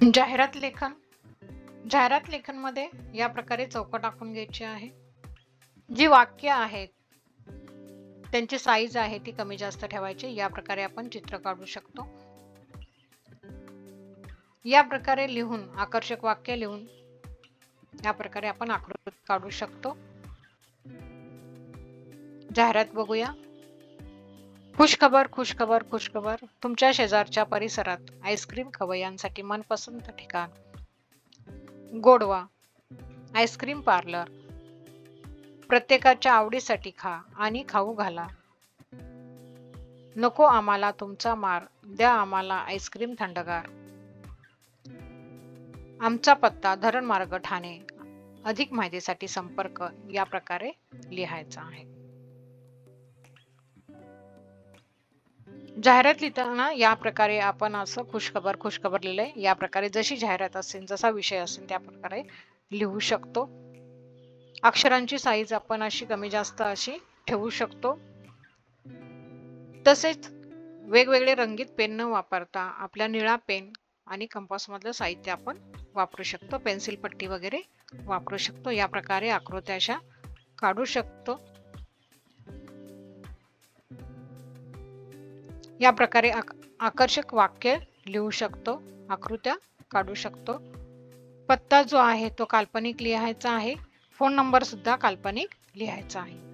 जाहिरात लेखन जाहिरात लेखनमध्ये या प्रकारे चौकट आखून घ्यायची आहे. जी वाक्य आहेत त्यांची साईज आहे ती कमी जास्त ठेवायची या प्रकारे आपण चित्र काढू शकतो. या प्रकारे लिहून आकर्षक वाक्य लिहून या प्रकारे आपण आकृती काढू शकतो. जाहिरात बघूया. खुशखबर खुशखबर खुशखबर. तुमच्या शेजारच्या परिसरात आईस्क्रीम खवय्यांसाठी मनपसंत ठिकाण. गोडवा. Ice cream parlour. प्रत्येकाच्या आवडीसाठी खा आणि खाऊ घाला. नको आम्हाला तुमचा मार द्या आम्हाला आईस्क्रीम थंडगार. आमचा पत्ता धरण मार्ग ठाणे. अधिक माहितीसाठी संपर्क या प्रकारे लिहायचा आहे. जाहिरात लिहिताना या प्रकारे आपण असं खुशखबर खुशखबर लिहिलंय. या प्रकारे जशी जाहिरात असेल जसा विषय असेल त्या प्रकारे लिहू शकतो. अक्षरांची साईज आपण अशी कमी जास्त अशी ठेवू शकतो. तसेच वेगवेगळे रंगीत पेन न वापरता आपल्या निळा पेन आणि कंपास मधलं साहित्य आपण वापरू शकतो. पेन्सिल पट्टी वगैरे वापरू शकतो. या प्रकारे आकृत्या अशा काढू शकतो. या प्रकारे आक- आकर्षक वाक्य लिहू शकतो आकृत्या काढू शकतो. पत्ता जो आहे तो काल्पनिक लिहायचा आहे. फोन नंबर सुद्धा काल्पनिक लिहायचा आहे.